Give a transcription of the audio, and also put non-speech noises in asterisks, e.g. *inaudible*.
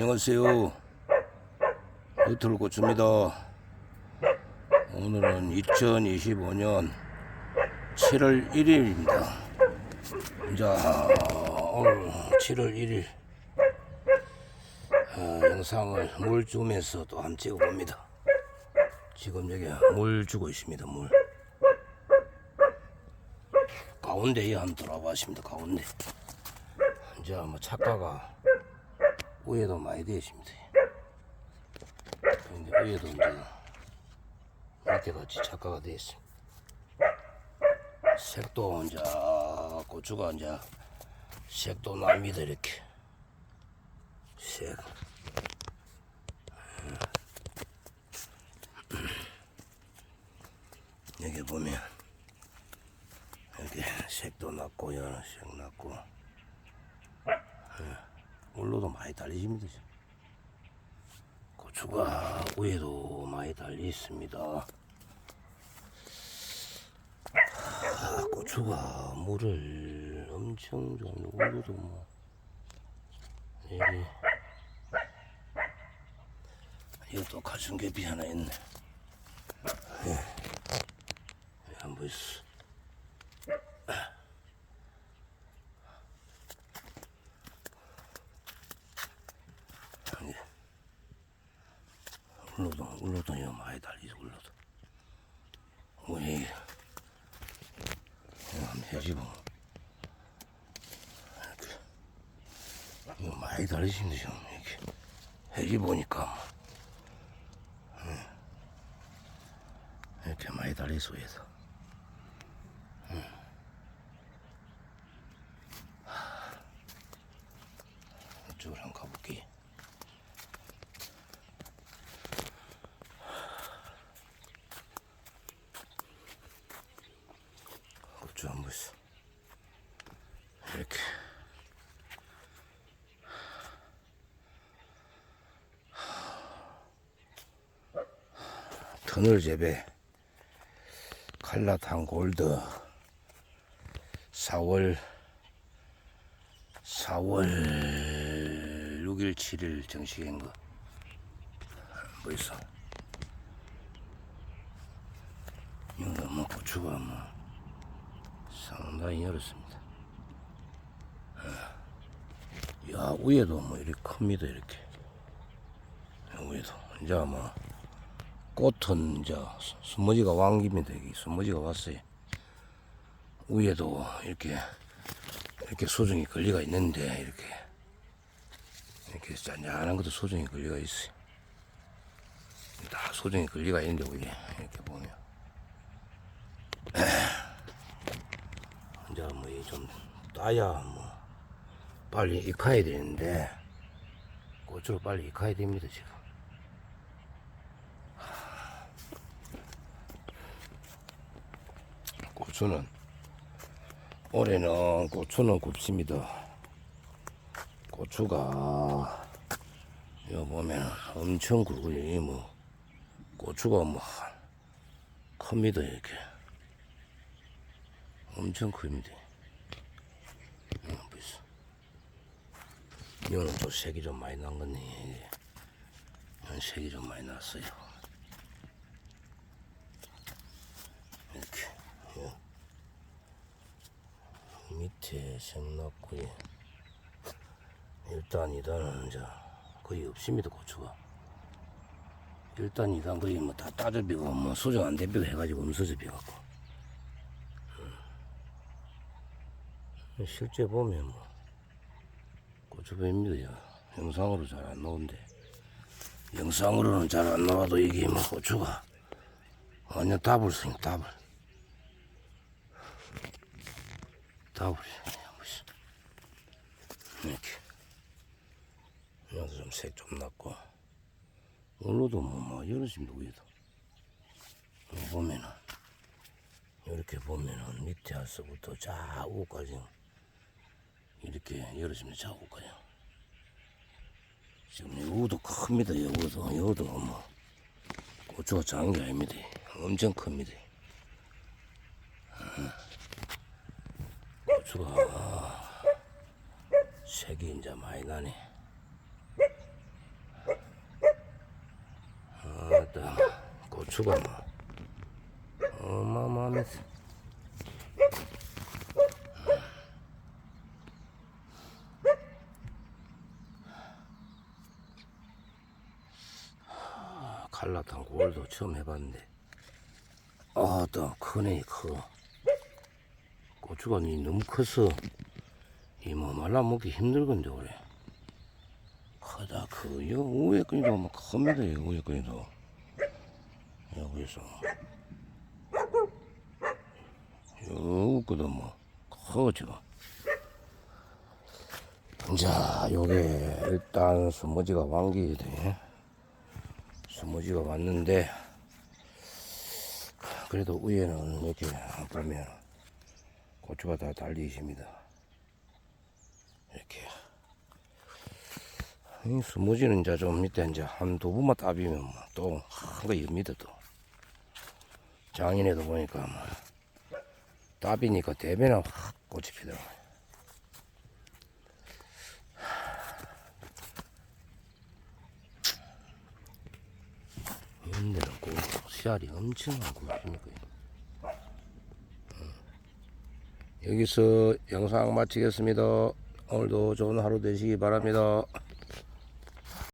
안녕하세요. 유튜브 고추입니다. 오늘은 2025년 7월 1일입니다. 자, 오늘 7월 1일 어, 영상을 물 주면서 또 한번 찍어봅니다. 지금 여기 물 주고 있습니다. 물. 가운데에 한번 보십니다. 가운데. 이제 뭐 착가가 위에도 많이 되어 있습니다. 근데 위에도 이제 밑에 같이 착가가 되어 있습니다. 색도 이제 고추가 이제 색도 납니다 이렇게 색. 여기 보면 이렇게 색도 났고 여러 색 났고 물로도 많이 달리십니다. 고추가 위에도 많이 달려 있습니다. 아, 고추가 물을 엄청 좀 울로도 뭐 여기 이것도 가슴개비 하나 있네. 예. 예, 한번 있어. 울로도 이거 많이 달리죠 한번 해지고 이렇게 이거 많이 달리시면 지금 이렇게. 해지 보니까. 음. 이렇게 많이 달리서 해서 이쪽으로 한번 가볼게. 고추 한 번씩 이렇게 터널 재배 칼라탄 골드 4월 4월 6일 7일 정식인 거 벌써 이거 뭐 고추가 뭐 상당히 열었습니다. 어. 야 위에도 뭐 이렇게 큽니다 이렇게 위에도 이제 뭐 꽃은 이제 수- 수모지가 왕깁니다 여기 수모지가 왔어요. 위에도 이렇게 이렇게 소중히 걸리가 있는데 이렇게 이렇게 짠짠한 것도 소중히 걸리가 있어요. 다 소중히 걸리가 있는데 위에 이렇게 보면 *clears throat* 이제 뭐좀 따야 뭐 빨리 익어야 되는데 고추를 빨리 익어야 됩니다 지금. 고추는 올해는 고추는 굽습니다. 고추가 여기 보면 엄청 굵어요. 이뭐 고추가 뭐 큽니다 이렇게 엄청 큽니다. 이거는 또 색이 좀 많이 난. 이건 색이 좀 많이 났어요. 이렇게. 예. 색 났고요. 일단 이단은 이제 거의 없습니다 고추가. 일단 이단 거의 뭐 다 따져비고 뭐 수정 안 대비고 해가지고 없어져 비갖고. 실제 보면 뭐 고추배입니다. 영상으로 잘 안 나오는데 영상으로는 잘 안 나와도 이게 뭐 고추가 완전 더블 스 더블 스윙 이렇게 여기도 좀색 좀 났고 오늘도 뭐뭐 열어집니다 위에도 여기 보면은 이렇게 보면은 밑에 하서부터 좌우까지 이렇게 열어주면 자고가요. 지금 이 우도 큽니다. 이 우도, 이 우도 뭐 고추가 작은 게 아닙니다. 엄청 큽니다. 고추가 색이 이제 많이 나네. 아따 고추가 뭐. 어마어마하면서 갈라탄 골도 처음 해봤는데 아따 크네 커. 고추가 이 너무 커서 이뭐 말라먹기 힘들건데 그래 크다 커요 위에 끈이도 막 큽니다 이 위에 끈이도. 여기서. 여기도 뭐 커 지금. 자 요게 일단 스무지가 완기 돼. 스무지가 왔는데 그래도 위에는 이렇게 보면 고추가 다 달리 있습니다. 이렇게. 이 스무지는 이제 좀 밑에 이제 한두 번만 따비면 뭐 또한거 엽니다 또. 장인에도 보니까 뭐 따비니까 대변에 확 꽃이 피더라고요. 이런데는 꼭 씨알이 엄청난 굵습니까 여기서 영상 마치겠습니다. 오늘도 좋은 하루 되시기 바랍니다.